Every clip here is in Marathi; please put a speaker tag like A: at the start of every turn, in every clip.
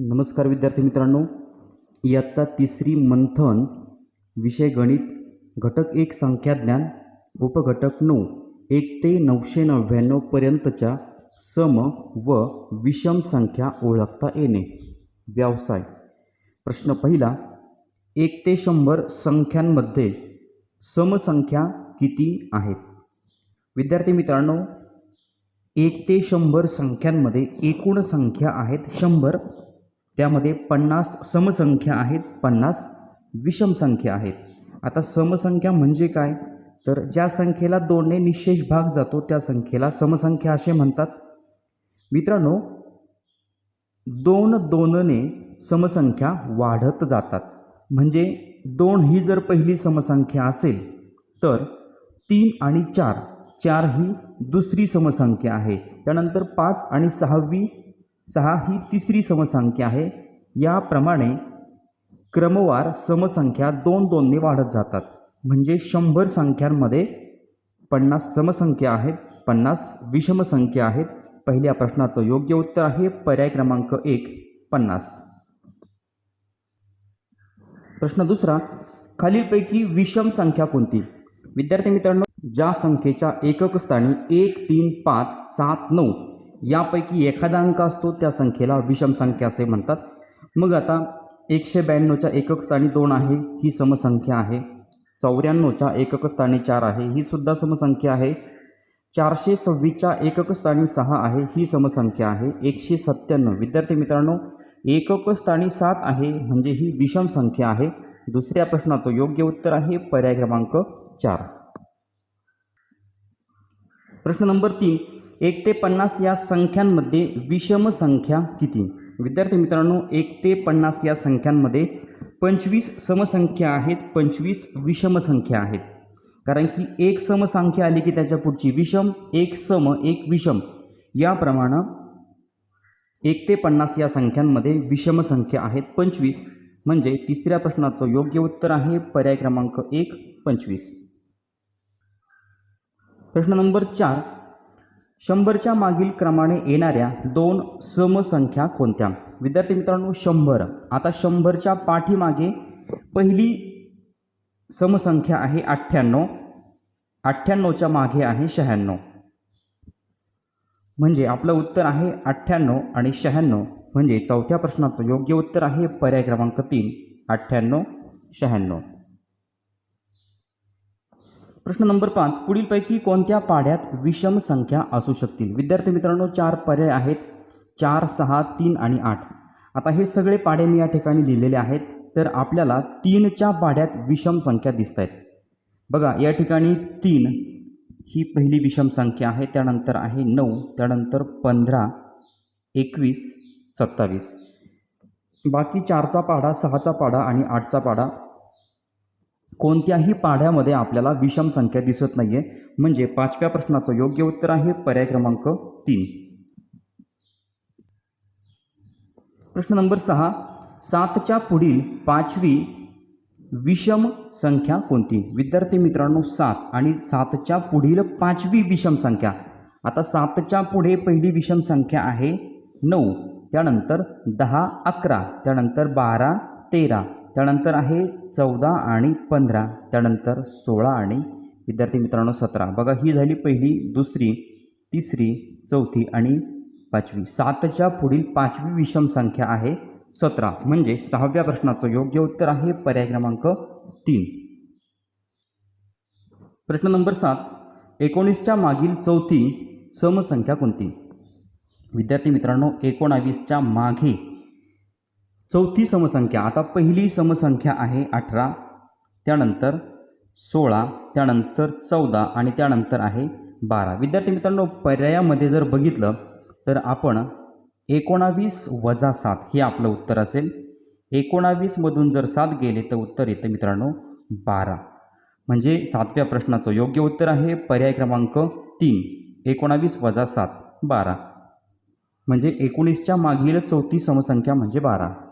A: नमस्कार विद्यार्थी मित्रांनो. इयत्ता तिसरी मंथन विषय गणित घटक एक संख्याज्ञान उपघटक नऊ एक ते नऊशे नव्याण्णवपर्यंतच्या सम व विषम संख्या ओळखता येणे. व्यवसाय. प्रश्न पहिला एक ते शंभर संख्यांमध्ये समसंख्या किती आहेत? विद्यार्थी मित्रांनो एक ते शंभर संख्यांमध्ये एकूण संख्या आहेत शंभर त्यामध्ये पन्नास समसंख्या आहेत पन्नास विषमसंख्या आहेत. आता समसंख्या म्हणजे काय? तर ज्या संख्येला दोनने निशेष भाग जातो त्या संख्येला समसंख्या असे म्हणतात. मित्रांनो दोन दोनने समसंख्या वाढत जातात. म्हणजे दोन ही जर पहिली समसंख्या असेल तर तीन आणि चार चार ही दुसरी समसंख्या आहे. त्यानंतर पाच आणि सहावी सहा ही तिसरी समसंख्या आहे. याप्रमाणे क्रमवार समसंख्या दोन दोनने वाढत जातात. म्हणजे शंभर संख्यांमध्ये पन्नास समसंख्या आहेत पन्नास विषमसंख्या आहेत. पहिल्या प्रश्नाचं योग्य उत्तर आहे पर्याय क्रमांक एक पन्नास. प्रश्न दुसरा खालीलपैकी विषम संख्या कोणती? विद्यार्थी मित्रांनो ज्या संख्येच्या एकक स्थानी एक तीन पाच सात नऊ यापैकी एखादा अंक असतो त्या संख्येला विषम संख्या असे म्हणतात. मग आता एकशे ब्याण्णवच्या एकक स्थानी दोन आहे ही समसंख्या आहे. चौऱ्याण्णवच्या एकक स्थानी चार आहे ही सुद्धा समसंख्या आहे. चारशे सव्वीसच्या एकक स्थानी सहा आहे ही समसंख्या आहे. एकशे सत्त्याण्णव. विद्यार्थी मित्रांनो एकक स्थानी सात आहे म्हणजे ही विषम संख्या आहे. दुसऱ्या प्रश्नाचं योग्य उत्तर आहे पर्याय क्रमांक चार. प्रश्न नंबर तीन. एक ते पन्नास या संख्यांमध्ये विषम संख्या किती? विद्यार्थी मित्रांनो एक ते पन्नास या संख्यांमध्ये पंचवीस समसंख्या आहेत पंचवीस विषम संख्या आहेत. कारण की एक समसंख्या आली की त्याच्या पुढची विषम एक सम एक विषम. याप्रमाणे एक ते पन्नास या संख्यांमध्ये विषम संख्या आहेत पंचवीस. म्हणजे तिसऱ्या प्रश्नाचं योग्य उत्तर आहे पर्याय क्रमांक एक पंचवीस. प्रश्न नंबर चार. शंभरच्या मागील क्रमाने येणाऱ्या दोन समसंख्या कोणत्या? विद्यार्थी मित्रांनो शंभर. आता शंभरच्या पाठीमागे पहिली समसंख्या आहे अठ्ठ्याण्णव. अठ्ठ्याण्णवच्या मागे आहे शहाण्णव. म्हणजे आपलं उत्तर आहे अठ्ठ्याण्णव आणि शहाण्णव. म्हणजे चौथ्या प्रश्नाचं योग्य उत्तर आहे पर्याय क्रमांक तीन अठ्ठ्याण्णव शहाण्णव. प्रश्न नंबर पाच. पुढीलपैकी कोणत्या पाढ्यात विषम संख्या असू शकतील? विद्यार्थी मित्रांनो चार पर्याय आहेत. चार सहा तीन आणि आठ. आता हे सगळे पाढे मी या ठिकाणी लिहिलेले आहेत. तर आपल्याला तीनच्या पाढ्यात विषम संख्या दिसत आहेत. बघा या ठिकाणी तीन ही पहिली विषम संख्या आहे. त्यानंतर आहे नऊ त्यानंतर पंधरा एकवीस सत्तावीस. बाकी चारचा पाढा सहाचा पाढा आणि आठचा पाढा कोणत्याही पाढ्यामध्ये आपल्याला विषम संख्या दिसत नाही आहे म्हणजे पाचव्या प्रश्नाचं योग्य उत्तर आहे पर्याय क्रमांक तीन. प्रश्न नंबर सहा. सातच्या पुढील पाचवी विषम संख्या कोणती? विद्यार्थी मित्रांनो सात आणि सातच्या पुढील पाचवी विषम संख्या. आता सातच्या पुढे पहिली विषम संख्या आहे नऊ. त्यानंतर दहा अकरा. त्यानंतर बारा तेरा. त्यानंतर आहे चौदा आणि पंधरा त्यानंतर सोळा आणि विद्यार्थी मित्रांनो सतरा. बघा ही झाली पहिली दुसरी तिसरी चौथी आणि पाचवी. सातच्या पुढील पाचवी विषम संख्या आहे सतरा. म्हणजे सहाव्या प्रश्नाचं योग्य उत्तर आहे पर्याय क्रमांक तीन. प्रश्न नंबर सात. एकोणीसच्या मागील चौथी समसंख्या कोणती? विद्यार्थी मित्रांनो एकोणावीसच्या मागे चौथी समसंख्या आता पहिली समसंख्या आहे अठरा त्यानंतर सोळा त्यानंतर चौदा आणि त्यानंतर आहे बारा. विद्यार्थी मित्रांनो पर्यायामध्ये जर बघितलं तर आपण एकोणावीस वजा सात हे आपलं उत्तर असेल. एकोणावीसमधून जर सात गेले तर उत्तर येतं मित्रांनो बारा. म्हणजे सातव्या प्रश्नाचं योग्य उत्तर आहे पर्याय क्रमांक तीन. एकोणावीस वजा सात बारा. म्हणजे एकोणीसच्या मागील चौथी समसंख्या म्हणजे बारा.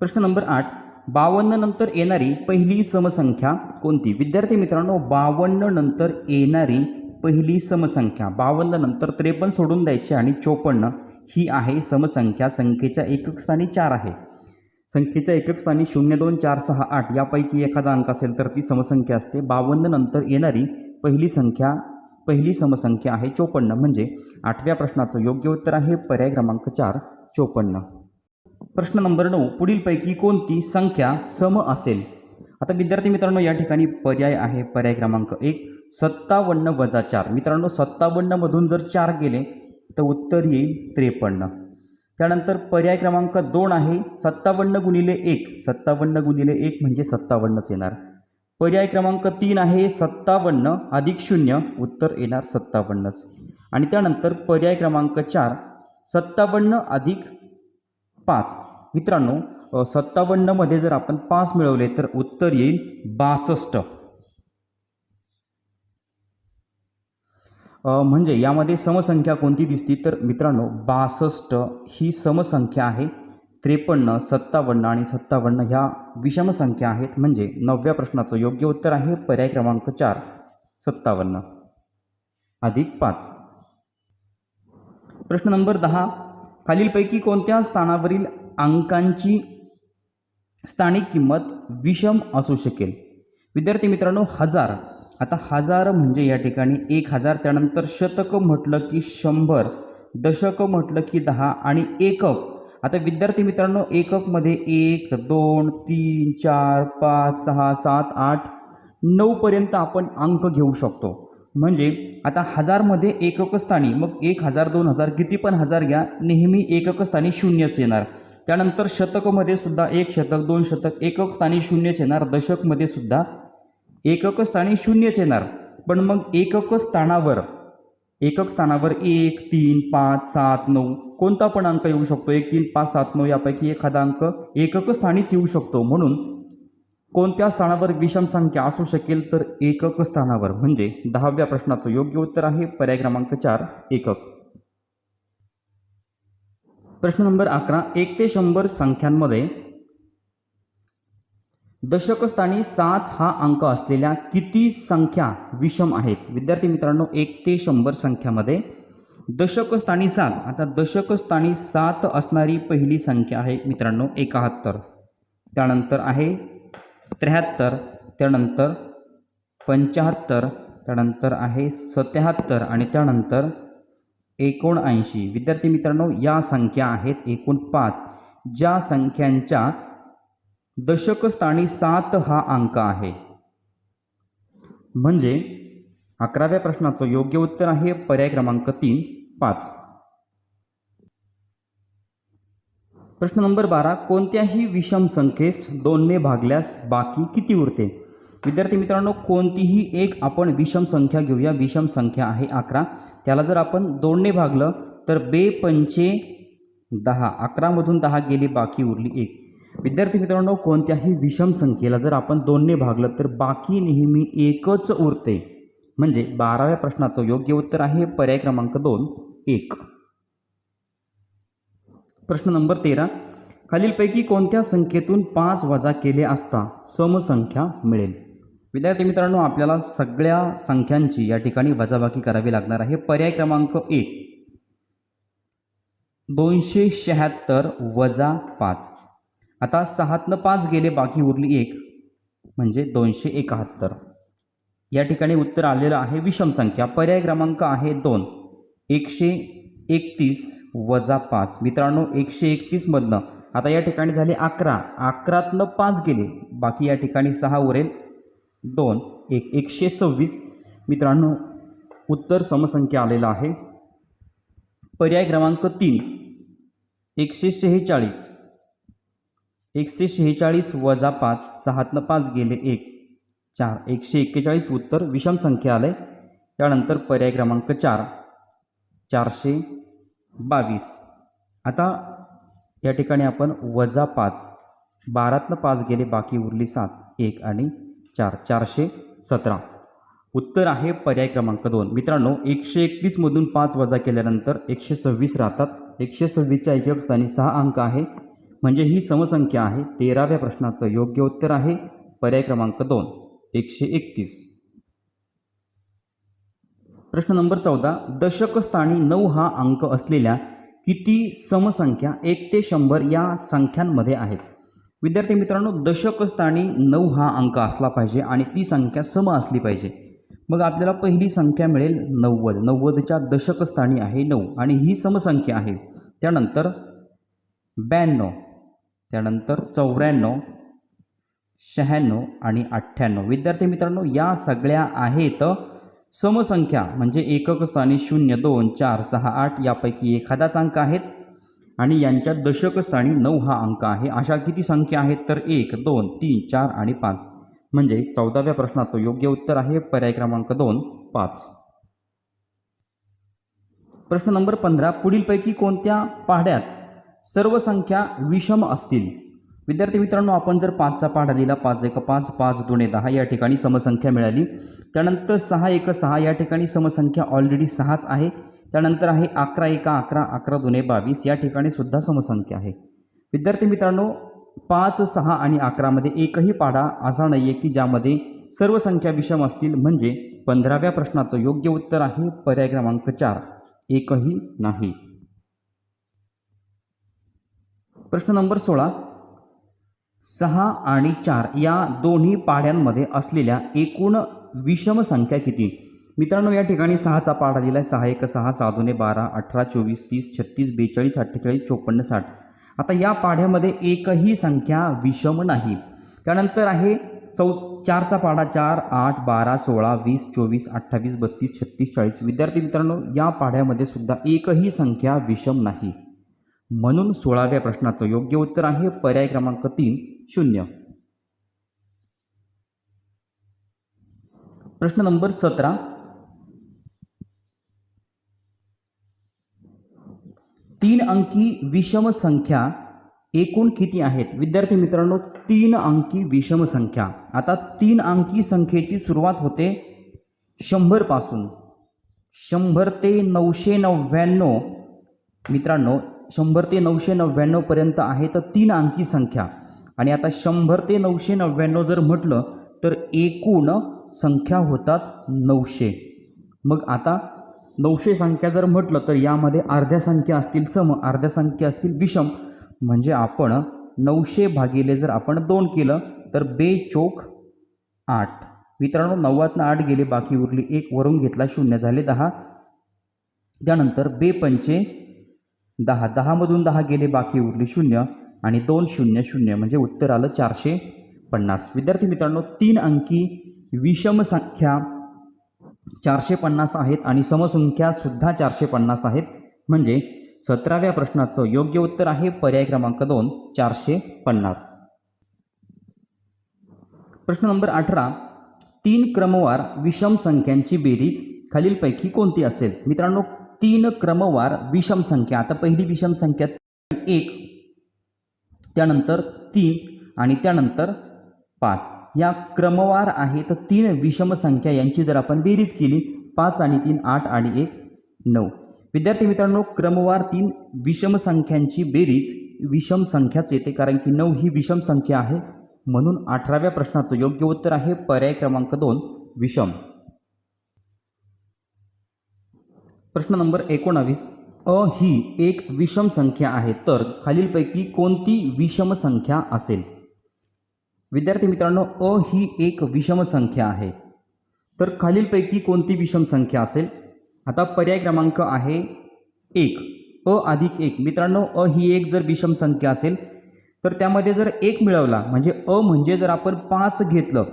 A: प्रश्न नंबर आठ बावन्न नंतर येणारी पहिली समसंख्या कोणती? विद्यार्थी मित्रांनो बावन्न नंतर येणारी पहिली समसंख्या बावन्न नंतर त्रेपन्न सोडून द्यायची आणि चोपन्न ही आहे समसंख्या संख्येच्या एकक स्थानी चार आहे. संख्येच्या एकक स्थानी शून्य दोन चार सहा आठ यापैकी एखादा अंक असेल तर ती समसंख्या असते. बावन्न नंतर येणारी पहिली संख्या पहिली समसंख्या आहे चोपन्न. म्हणजे आठव्या प्रश्नाचं योग्य उत्तर आहे पर्याय क्रमांक चार चोपन्न. प्रश्न नंबर नऊ पुढीलपैकी कोणती संख्या सम असेल? आता विद्यार्थी मित्रांनो या ठिकाणी पर्याय आहे पर्याय क्रमांक एक. सत्तावन्न वजा चार. मित्रांनो सत्तावन्नमधून जर चार गेले तर उत्तर येईल त्रेपन्न. त्यानंतर पर्याय क्रमांक दोन आहे सत्तावन्न गुणिले एक. सत्तावन्न गुणिले एक म्हणजे सत्तावन्नच येणार. पर्याय क्रमांक तीन आहे सत्तावन्न अधिक शून्य उत्तर येणार सत्तावन्नच. आणि त्यानंतर पर्याय क्रमांक चार सत्तावन्न अधिक पाच. मित्रांनो सत्तावन्नमध्ये जर आपण पाच मिळवले तर उत्तर येईल बासष्ट. म्हणजे यामध्ये समसंख्या कोणती दिसती? तर मित्रांनो बासष्ट ही समसंख्या आहे. त्रेपन्न सत्तावन्न आणि सत्तावन्न ह्या विषमसंख्या आहेत. म्हणजे नवव्या प्रश्नाचं योग्य उत्तर आहे पर्याय क्रमांक चार सत्तावन्न. अधिक पाच. प्रश्न नंबर दहा. खालीलपैकी कोणत्या स्थानावरील अंकांची स्थानिक किंमत विषम असू शकेल. विद्यार्थी मित्रांनो हजार. आता हजार म्हणजे या ठिकाणी एक हजार त्यानंतर शतक म्हटलं की शंभर दशक म्हटलं की दहा आणि एकक. आता विद्यार्थी मित्रांनो एककमध्ये एक दोन तीन चार पाच सहा सात आठ नऊपर्यंत आपण अंक घेऊ शकतो. म्हणजे आता हजारमध्ये एकक स्थानी मग एक हजार दोन हजार किती पण हजार घ्या नेहमी एकक स्थानी शून्यच येणार. त्यानंतर शतकमध्ये सुद्धा एक शतक दोन शतक एकक स्थानी शून्यच येणार दशकमध्ये सुद्धा एकक स्थानी शून्यच येणार. पण मग एकक स्थानावर एकक स्थानावर एक तीन पाच सात नऊ कोणता पण अंक येऊ शकतो. एक तीन पाच सात नऊ यापैकी एखादा अंक एकक स्थानीच येऊ शकतो. म्हणून कोणत्या स्थानावर विषम संख्या असू शकेल तर एकक स्थानावर म्हणजे दहाव्या प्रश्नाचं योग्य उत्तर आहे. पर्याय क्रमांक चार एकक. प्रश्न नंबर अकरा एक ते शंभर संख्यांमध्ये दशकस्थानी सात हा अंक असलेल्या किती संख्या विषम आहेत? विद्यार्थी मित्रांनो एक ते शंभर संख्यामध्ये दशकस्थानी सात आता दशकस्थानी सात असणारी पहिली संख्या आहे मित्रांनो एकाहत्तर. त्यानंतर आहे त्र्याहत्तर त्यानंतर पंच्याहत्तर त्यानंतर आहे सत्याहत्तर आणि त्यानंतर एकोणऐंशी. विद्यार्थी मित्रांनो या संख्या आहेत एकूण पाच ज्या संख्यांच्या दशकस्थानी सात हा अंक आहे. म्हणजे अकराव्या प्रश्नाचं योग्य उत्तर आहे पर्याय क्रमांक तीन पाच. प्रश्न नंबर बारा कोणत्याही विषम संख्येस दोनने भागल्यास बाकी किती उरते? विद्यार्थी मित्रांनो कोणतीही एक आपण विषम संख्या घेऊया. विषम संख्या आहे अकरा. त्याला जर आपण दोनने भागलं तर बे पंचे दहा. अकरामधून दहा गेले बाकी उरली एक. विद्यार्थी मित्रांनो कोणत्याही विषम संख्येला जर आपण दोनने भागलं तर बाकी नेहमी एकच उरते. म्हणजे बाराव्या प्रश्नाचं योग्य उत्तर आहे पर्याय क्रमांक दोन एक. प्रश्न नंबर तेरा. खालीलपैकी कोणत्या संख्येतून पाच वजा केले असता समसंख्या मिळेल? विद्यार्थी मित्रांनो आपल्याला सगळ्या संख्यांची या ठिकाणी वजाबाकी करावी लागणार आहे. पर्याय क्रमांक एक. दोनशे शहात्तर वजा पाच. आता सहातनं पाच गेले बाकी उरली एक. म्हणजे दोनशे एकाहत्तर. या ठिकाणी उत्तर आलेलं आहे विषम संख्या. पर्याय क्रमांक आहे दोन. एकशे एकतीस वजा पाच. मित्रांनो एकशे एकतीसमधनं आता या ठिकाणी झाले अकरा. अकरातनं पाच गेले. बाकी या ठिकाणी सहा उरेल. दोन एक एकशे सव्वीस मित्रांनो उत्तर समसंख्या आलेला आहे. पर्याय क्रमांक तीन एकशे शेहेचाळीस एकशे शेहेचाळीस वजा पाच सहातनं पाच गेले एक. चार एकशे एक्केचाळीस उत्तर विषम संख्या आलं आहे त्यानंतर पर्याय क्रमांक चार चारशे बावीस. आता या ठिकाणी आपण वजा पाच बारातनं पाच गेले बाकी उरली सात. एक आणि चार चारशे सतरा. उत्तर आहे पर्याय क्रमांक दोन. मित्रांनो एकशे एकतीसमधून पाच वजा केल्यानंतर एकशे सव्वीस राहतात. एकशे सव्वीसच्या एकक स्थानी सहा अंक आहे. म्हणजे ही समसंख्या आहे. तेराव्या प्रश्नाचं योग्य उत्तर आहे पर्याय क्रमांक दोन. एकशे एकतीस. प्रश्न नंबर चौदा. दशकस्थानी नऊ हा अंक असलेल्या किती समसंख्या एक ते शंभर या संख्यांमध्ये आहेत? विद्यार्थी मित्रांनो दशकस्थानी नऊ हा अंक असला पाहिजे आणि ती संख्या सम असली पाहिजे. मग आपल्याला पहिली संख्या मिळेल नव्वद. नव्वदच्या दशकस्थानी आहे नऊ आणि ही समसंख्या आहे. त्यानंतर ब्याण्णव. त्यानंतर चौऱ्याण्णव शहाण्णव आणि अठ्ठ्याण्णव. विद्यार्थी मित्रांनो या सगळ्या आहेत समसंख्या. म्हणजे एकक स्थानी शून्य दोन चार सहा आठ यापैकी एखादाच अंक आहेत. आणि यांच्या दशकस्थानी नऊ हा अंक आहे. अशा किती संख्या आहेत? तर एक दोन तीन चार आणि पाच. म्हणजे चौदाव्या प्रश्नाचं योग्य उत्तर आहे. पर्याय क्रमांक दोन पाच. प्रश्न नंबर पंधरा. पुढीलपैकी कोणत्या पाढ्यात सर्व संख्या विषम असतील? विद्यार्थी मित्रांनो आपण जर पाचचा पाढा दिला पाच एक पाच पाच दोन दहा या ठिकाणी समसंख्या मिळाली. त्यानंतर सहा एक सहा या ठिकाणी समसंख्या ऑलरेडी सहाच आहे. त्यानंतर आहे अकरा एका अकरा अकरा दोन बावीस. या ठिकाणी सुद्धा समसंख्या आहे. विद्यार्थी मित्रांनो पाच सहा आणि अकरामध्ये एकही पाढा असा नाही आहे की ज्यामध्ये सर्व संख्या विषम असतील. म्हणजे पंधराव्या प्रश्नाचं योग्य उत्तर आहे पर्याय क्रमांक चार. एकही नाही. प्रश्न नंबर सोळा. सहा आणि चार या दोन्ही पाढ्यांमध्ये असलेल्या एकूण विषम संख्या किती? मित्रांनो या ठिकाणी सहाचा पाढा दिला आहे सहा एक सहा सहा बारा अठरा चोवीस तीस छत्तीस बेचाळीस अठ्ठेचाळीस चोपन्न साठ. आता या पाढ्यामध्ये एकही संख्या विषम नाही. त्यानंतर आहे चौ चारचा पाढा चार आठ बारा सोळा वीस चोवीस अठ्ठावीस बत्तीस छत्तीस चाळीस. विद्यार्थी मित्रांनो या पाढ्यामध्ये सुद्धा एकही संख्या विषम नाही. म्हणून सोळाव्या प्रश्नाचं योग्य उत्तर आहे पर्याय क्रमांक तीन शून्य. प्रश्न नंबर सतरा तीन अंकी विषम संख्या एकूण किती आहेत? विद्यार्थी मित्रांनो तीन अंकी विषम संख्या. आता तीन अंकी संख्येची सुरुवात होते शंभरपासून शंभर ते नऊशे नव्याण्णव मित्रांनो शंभर ते नऊशे नव्याण्णवपर्यंत आहे तर तीन अंकी संख्या. आणि आता शंभर ते नऊशे नव्याण्णव जर म्हटलं तर एकूण संख्या होतात नऊशे. मग आता नऊशे संख्या जर म्हटलं तर यामध्ये अर्ध्या संख्या असतील सम अर्ध्या संख्या असतील विषम. म्हणजे आपण नऊशे भागिले जर आपण दोन केलं तर बे चोक आठ. मित्रांनो नव्वदनं आठ गेले बाकी उरली एक वरून घेतला शून्य झाले दहा. त्यानंतर बे पंचे दहा. दहामधून दहा गेले बाकी उरली शून्य. आणि दोन शून्य शून्य म्हणजे उत्तर आलं चारशे पन्नास. विद्यार्थी मित्रांनो तीन अंकी विषम संख्या चारशे पन्नास आहेत आणि समसंख्यासुद्धा चारशे पन्नास आहेत. म्हणजे सतराव्या प्रश्नाचं योग्य उत्तर आहे पर्याय क्रमांक दोन चारशे पन्नास. प्रश्न नंबर अठरा तीन क्रमवार विषम संख्यांची बेरीज खालीलपैकी कोणती असेल? मित्रांनो तीन क्रमवार विषम संख्या आता पहिली विषम संख्या एक त्यानंतर तीन आणि त्यानंतर पाच. या क्रमवार आहे तर तीन विषम संख्या यांची जर आपण बेरीज केली पाच आणि तीन आठ आणि एक नऊ. विद्यार्थी मित्रांनो क्रमवार तीन विषम संख्यांची बेरीज विषम संख्याच येते कारण की नऊ ही विषम संख्या आहे म्हणून अठराव्या प्रश्नाचं योग्य उत्तर आहे पर्याय क्रमांक दोन विषम. प्रश्न नंबर एकोणावीस. अ ही एक विषम संख्या आहे तर खालीलपैकी कोणती विषम संख्या असेल? विद्यार्थी मित्रांनो अ ही एक विषम संख्या आहे. तर खालीलपैकी कोणती विषम संख्या असेल? आता पर्याय क्रमांक आहे एक. अ अधिक एक. मित्रांनो अ ही एक जर विषम संख्या असेल तर त्यामध्ये जर एक मिळवला म्हणजे अ म्हणजे जर आपण पाच घेतलं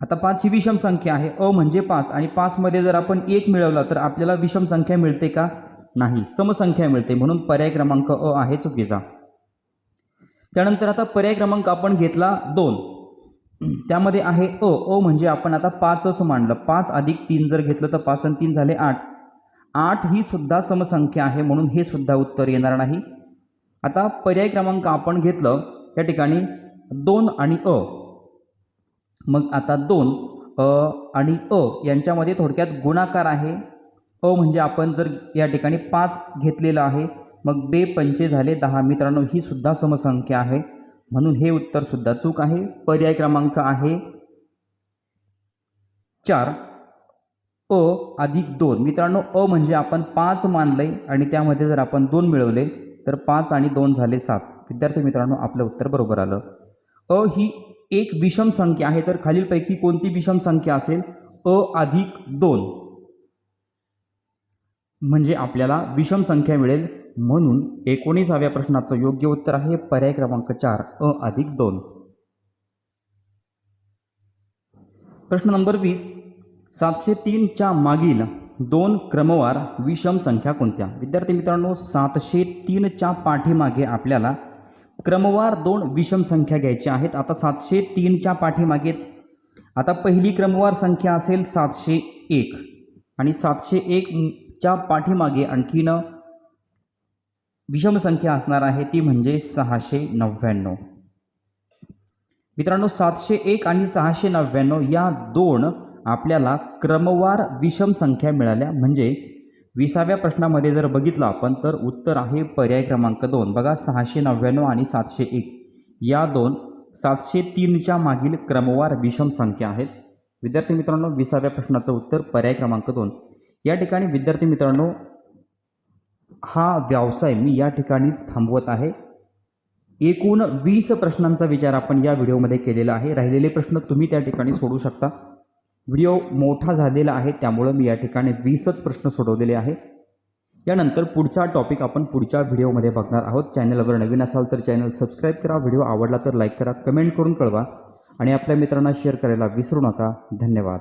A: आता पाच ही विषम संख्या आहे. अ म्हणजे पाच आणि पाचमध्ये जर आपण एक मिळवला तर आपल्याला विषम संख्या मिळते का? नाही. समसंख्या मिळते. म्हणून पर्याय क्रमांक अ आहे. चुकीचा. त्यानंतर आता पर्याय क्रमांक आपण घेतला दोन. त्यामध्ये आहे अ. अ म्हणजे आपण आता पाचच मांडलं. पाच अधिक तीन जर घेतलं तर पाच आणि तीन झाले आठ. आठ ही सुद्धा समसंख्या आहे म्हणून हे सुद्धा उत्तर येणार नाही. आता पर्याय क्रमांक आपण घेतलं. या ठिकाणी दोन आणि अ. मग आता दोन अ आणि अ यांच्यामध्ये थोडक्यात गुणाकार आहे. अ म्हणजे आपण जर या ठिकाणी पाच घेतलेलं आहे मग बे पंचे झाले दहा. मित्रांनो ही सुद्धा समसंख्या आहे. म्हणून हे उत्तर सुद्धा चूक आहे. पर्याय क्रमांक आहे चार. अ अधिक दोन. मित्रांनो अ म्हणजे आपण पाच मानलंय आणि त्यामध्ये जर आपण दोन मिळवले तर पाच आणि दोन झाले सात. विद्यार्थी मित्रांनो आपलं उत्तर बरोबर आलं. अ ही एक विषम संख्या आहे तर खालीलपैकी कोणती विषम संख्या असेल? अ अधिक दोन. म्हणजे आपल्याला विषम संख्या मिळेल. म्हणून एकोणीसाव्या प्रश्नाचं योग्य उत्तर आहे पर्याय क्रमांक चार अ अधिक दोन. प्रश्न नंबर वीस सातशे तीनच्या मागील दोन क्रमवार विषम संख्या कोणत्या? विद्यार्थी मित्रांनो सातशे तीनच्या पाठीमागे आपल्याला क्रमवार दोन विषम संख्या घ्यायच्या आहेत. आता सातशे तीनच्या पाठीमागे आता पहिली क्रमवार संख्या असेल सातशे एक. आणि सातशे एकच्या पाठीमागे आणखीन विषम संख्या असणार आहे ती म्हणजे सहाशे नव्याण्णव. मित्रांनो सातशे एक आणि सहाशे नव्याण्णव या दोन आपल्याला क्रमवार विषम संख्या मिळाल्या. म्हणजे विसाव्या प्रश्नामध्ये जर बघितलं आपण तर उत्तर आहे पर्याय क्रमांक दोन. बघा सहाशे नव्याण्णव आणि सातशे एक. या दोन सातशे तीनच्या मागील क्रमवार विषम संख्या आहेत. विद्यार्थी मित्रांनो विसाव्या प्रश्नाचं उत्तर पर्याय क्रमांक दोन. या ठिकाणी विद्यार्थी मित्रांनो हा व्यवसाय मी या ठिकाणीच थांबवत आहे. एकूण वीस प्रश्नांचा विचार आपण या व्हिडिओमध्ये केलेला आहे. राहिलेले प्रश्न तुम्ही त्या ठिकाणी सोडू शकता. व्हिडिओ मोठा झालेला आहे त्यामुळं मी या ठिकाणी वीसच प्रश्न सोडवलेले आहे. यानंतर पुढचा टॉपिक आपण पुढच्या व्हिडिओमध्ये बघणार आहोत. चॅनलवर नवीन असाल तर चॅनल सबस्क्राईब करा. व्हिडिओ आवडला तर लाईक करा कमेंट करून कळवा. आणि आपल्या मित्रांना शेअर करायला विसरू नका. धन्यवाद.